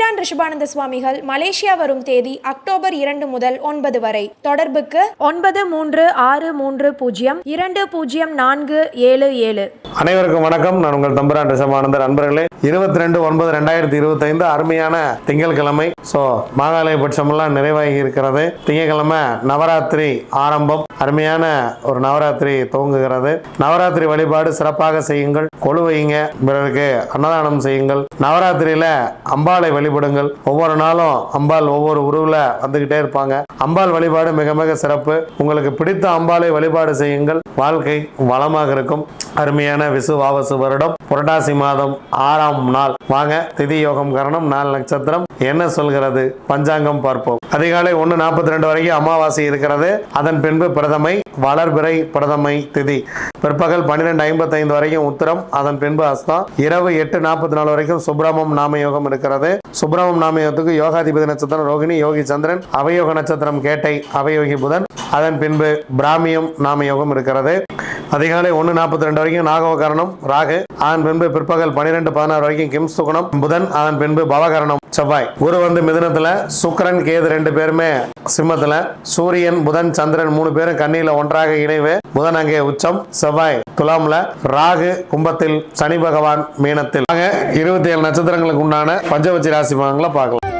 தம்பிரான் ரிஷபானந்த சுவாமிகள் மலேசியா வரும் தேதி அக்டோபர் இரண்டு முதல் ஒன்பது வரை. தொடர்புக்கு ஒன்பது மூன்று ஆறு மூன்று பூஜ்ஜியம் இரண்டு பூஜ்ஜியம் நான்கு ஏழு ஏழு. அனைவருக்கும் வணக்கம். நான் உங்கள் தம்புரான் ரிஷபானந்த நண்பர்களே இருபத்தி ரெண்டு ஒன்பது ரெண்டாயிரத்தி இருபத்தைந்து அருமையான திங்கட்கிழமை. ஸோ மாகாலய பட்சமெல்லாம் நிறைவாகி இருக்கிறது. திங்கட்கிழமை நவராத்திரி ஆரம்பம். அருமையான ஒரு நவராத்திரி துவங்குகிறது. நவராத்திரி வழிபாடு சிறப்பாக செய்யுங்கள். கொழு வையுங்க. பிறருக்கு அன்னதானம் செய்யுங்கள். நவராத்திரியில அம்பாளை வழிபடுங்கள் ஒவ்வொரு நாளும் அம்பாள் ஒவ்வொரு உருவில் வந்துகிட்டே இருப்பாங்க. அம்பாள் வழிபாடு மிக மிக சிறப்பு. உங்களுக்கு பிடித்த அம்பாளை வழிபாடு செய்யுங்கள். வாழ்க்கை வளமாக இருக்கும். அருமையான விசுவாவசு வருடம். புரட்டாசி மாதம் ஆறாம் நாள். வாங்க திதி யோகம் கரணம் நாலு நட்சத்திரம். என்ன சொல்கிறது? பஞ்சாங்கம் பார்ப்போம். அதிகாலை ஒன்று நாற்பத்தி ரெண்டு வரைக்கும் அமாவாசை இருக்கிறது. அதன் பின்பு பிரதமை வளர்பிறை பிரதமை திதி. பிற்பகல் பன்னிரெண்டு ஐம்பத்தைந்து வரைக்கும் உத்தரம். அதன் பின்பு அஸ்தம் இரவு எட்டு நாற்பத்தி நாலு வரைக்கும் சுப்பிரமம் நாம யோகம் இருக்கிறது. சுப்பிரமம் நாம யோகத்துக்கு யோகாதிபதி நட்சத்திரம் ரோகிணி யோகி சந்திரன் அவயோக நட்சத்திரம் கேட்டை அவயோகி புதன். அதன் பின்பு பிராமியம் நாம யோகம் இருக்கிறது. அதிகாலை ஒன்று நாற்பத்தி ரெண்டு வரைக்கும் நாகவகரணம் ராகு அதன் பின்பு பிற்பகல் பன்னிரெண்டு பதினாறு வரைக்கும் கிம் சுகுணம் புதன் அதன் பின்பு பவகரணம் செவ்வாய். குரு வந்து மிதுனத்துல சுக்கரன் கேது ரெண்டு பேருமே சிம்மத்துல. சூரியன் புதன் சந்திரன் மூணு பேரும் கண்ணியில ஒன்றாக இணைவு. புதன் அங்கே உச்சம் செவ்வாய் துலாம்ல. ராகு கும்பத்தில் சனி பகவான் மீனத்தில். ஆக இருபத்தி ஏழு நட்சத்திரங்களுக்கு உண்டான பஞ்சவச்சி ராசி பலன்களை பார்க்கலாம்.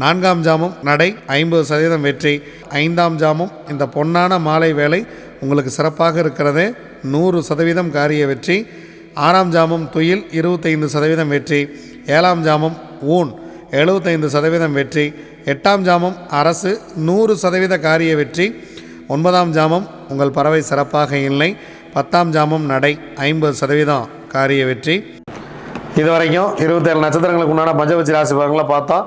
நான்காம் ஜாமம் நடை ஐம்பது சதவீதம் வெற்றி. ஐந்தாம் ஜாமம் இந்த பொன்னான மாலை வேலை உங்களுக்கு சிறப்பாக இருக்கிறது. நூறு சதவீதம் காரிய வெற்றி. ஆறாம் ஜாமம் துயில் இருபத்தைந்து சதவீதம் வெற்றி. ஏழாம் ஜாமம் ஊன் எழுபத்தைந்து சதவீதம் வெற்றி. எட்டாம் ஜாமம் அரசு நூறு சதவீத காரிய வெற்றி. ஒன்பதாம் ஜாமம் உங்கள் பறவை சிறப்பாக இல்லை. பத்தாம் ஜாமம் நடை ஐம்பது சதவீதம் காரிய வெற்றி. இது வரைக்கும் இருபத்தேழு நட்சத்திரங்களுக்கு உண்டான பஞ்சபட்சி ராசி பலன்களை பார்த்தோம்